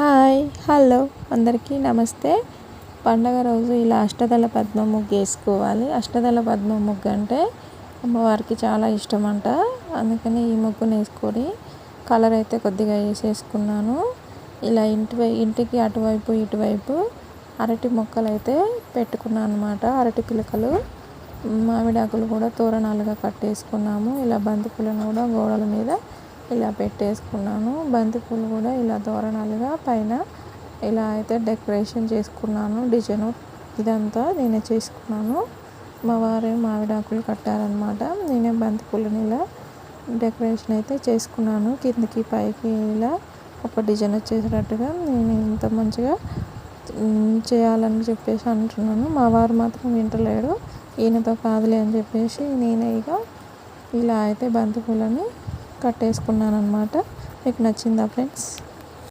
Hi hello. అందరికీ నమస్తే. పండగ రోజు ఇలా అష్టదళ పద్మ ముగ్గు వేసుకోవాలి. అష్టదళ పద్మ ముగ్గు అంటే అమ్మవారికి చాలా ఇష్టం అంట అందుకని ఈ ముగ్గును వేసుకొని కలర్ అయితే కొద్దిగా వేసేసుకున్నాను. ఇలా ఇంటి ఇంటికి అటువైపు ఇటువైపు అరటి మొక్కలు అయితే పెట్టుకున్నాను అనమాట అరటి పిలకలు మామిడాకులు కూడా తోరణాలుగా కట్టేసుకున్నాము. ఇలా బంతిపూలను కూడా గోడల మీద ఇలా పెట్టేసుకున్నాను. బంతిపూలు కూడా ఇలా తోరణాలుగా పైన ఇలా అయితే డెకరేషన్ చేసుకున్నాను. డిజైన్ ఇదంతా నేనే చేసుకున్నాను. మా వారే మామిడాకులు కట్టారనమాట నేనే బంతిపూలని ఇలా డెకరేషన్ అయితే చేసుకున్నాను. కిందికి పైకి ఇలా ఒక డిజైన్ వచ్చేసినట్టుగా నేను ఇంత మంచిగా చేయాలని చెప్పేసి అంటున్నాను. మా వారు మాత్రం వింటలేడు. ఈయనతో కాదులే అని చెప్పేసి నేనే ఇక ఇలా అయితే బంతిపూలని కట్టేసుకున్నాను అనమాట మీకు నచ్చిందా ఫ్రెండ్స్?